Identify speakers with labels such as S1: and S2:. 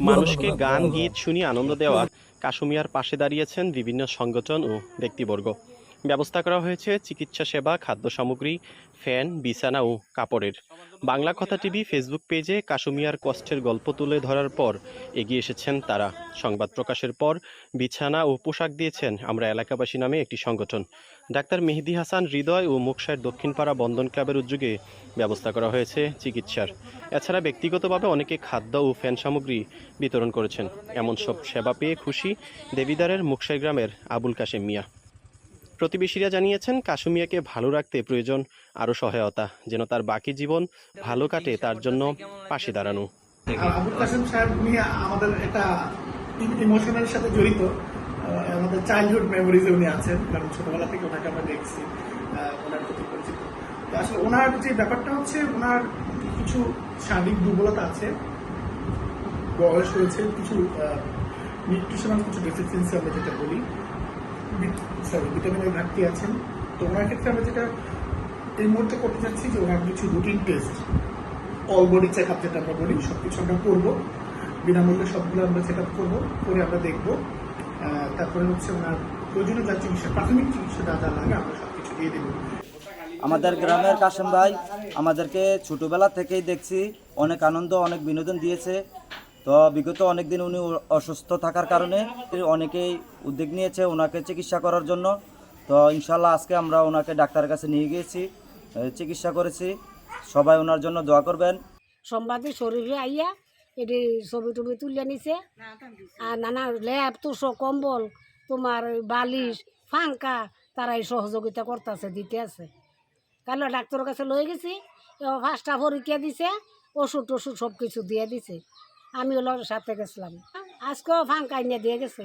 S1: মানুষকে গান গীত শুনিয়ে আনন্দ দেওয়া কাশুমিয়ার পাশে দাঁড়িয়েছেন বিভিন্ন সংগঠন ও ব্যক্তিবর্গ। ব্যবস্থা করা হয়েছে চিকিৎসা সেবা, খাদ্য সামগ্রী, ফ্যান, বিছানা ও কাপড়ের। বাংলা কথা টিভি ফেসবুক পেজে কাশুমিয়ার কষ্টের গল্প তুলে ধরার পর এগিয়ে এসেছেন তারা। সংবাদ প্রকাশের পর বিছানা ও পোশাক দিয়েছেন আমরা এলাকাবাসী নামে একটি সংগঠন। ডাক্তার মেহেদি হাসান হৃদয় ও মুকসার দক্ষিণপাড়া বন্ধন ক্লাবের উদ্যোগে ব্যবস্থা করা হয়েছে চিকিৎসার। এছাড়া ব্যক্তিগতভাবে অনেকে খাদ্য ও ফ্যান সামগ্রী বিতরণ করেছেন। এমন সব সেবা পেয়ে খুশি দেবিদারের মুকসাই গ্রামের আবুল কাশেম মিয়া। প্রতিবেশীরা জানিয়েছেন কাশুমিয়াকে ভালো রাখতে প্রয়োজন আরও সহায়তা, যেন তার বাকি জীবন ভালো কাটে, তার জন্য পাশে দাঁড়ানো।
S2: আমাদের ইমোশনের সাথে জড়িত। আমাদের চাইল্ডহুড উনি আছেন, কারণ ছোটবেলা থেকে ওনাকে আমরা দেখছি ওনার প্রতি পরিচিত। আসলে ওনার যে ব্যাপারটা হচ্ছে, ওনার কিছু শারীরিক দুর্বলতা আছে, বয়স হয়েছে, কিছু নিউট্রিশনাল কিছু ডেফিসিয়েন্সি আমরা যেটা বলি সরি ভিটামিনের ঘাটতি আছেন তো ওনার ক্ষেত্রে আমরা যেটা এই মুহূর্তে করতে চাচ্ছি যে ওনার কিছু routine test all body check up যেটা আমরা বলি, সবকিছু আমরা করব। বিনামূল্যে সবগুলো আমরা চেক আপ করব, করে আমরা দেখব। তারপরে হচ্ছে ওনার প্রয়োজনীয় যা চিকিৎসা, প্রাথমিক চিকিৎসা যা যা লাগে আমরা সবকিছু দিয়ে দেবো।
S3: আমাদের গ্রামের কাশেম ভাই, আমাদেরকে ছোটবেলা থেকেই দেখছি, অনেক আনন্দ, অনেক বিনোদন দিয়েছে। তো বিগত অনেক দিন উনি অসুস্থ থাকার কারণে অনেকেই উদ্যোগ নিয়েছে ওনাকে চিকিৎসা করার জন্য। তো ইনশাল্লাহ আজকে আমরা ওনাকে ডাক্তারের কাছে নিয়ে গিয়েছি চিকিৎসা করেছি। সবাই ওনার জন্য দোয়া করবেন।
S4: সম্বাদে শরীরে আইয়া এটি ছবি টবি তুলে নিছে। আর নানা ল্যাব তুষো কম্বল, তোমার বালিশ, ফাঙ্কা তারা এই সহযোগিতা করতেছে, দিতে আছে। কালো ডাক্তারের কাছে লয়ে গেছি ফার্স্টটা পরীক্ষা দিছে ওষুধ টষুধ সব কিছু দিয়ে দিছে। আমি ওর সাথে গেছিলাম। আজকেও ফাঁকা দিয়ে গেছে।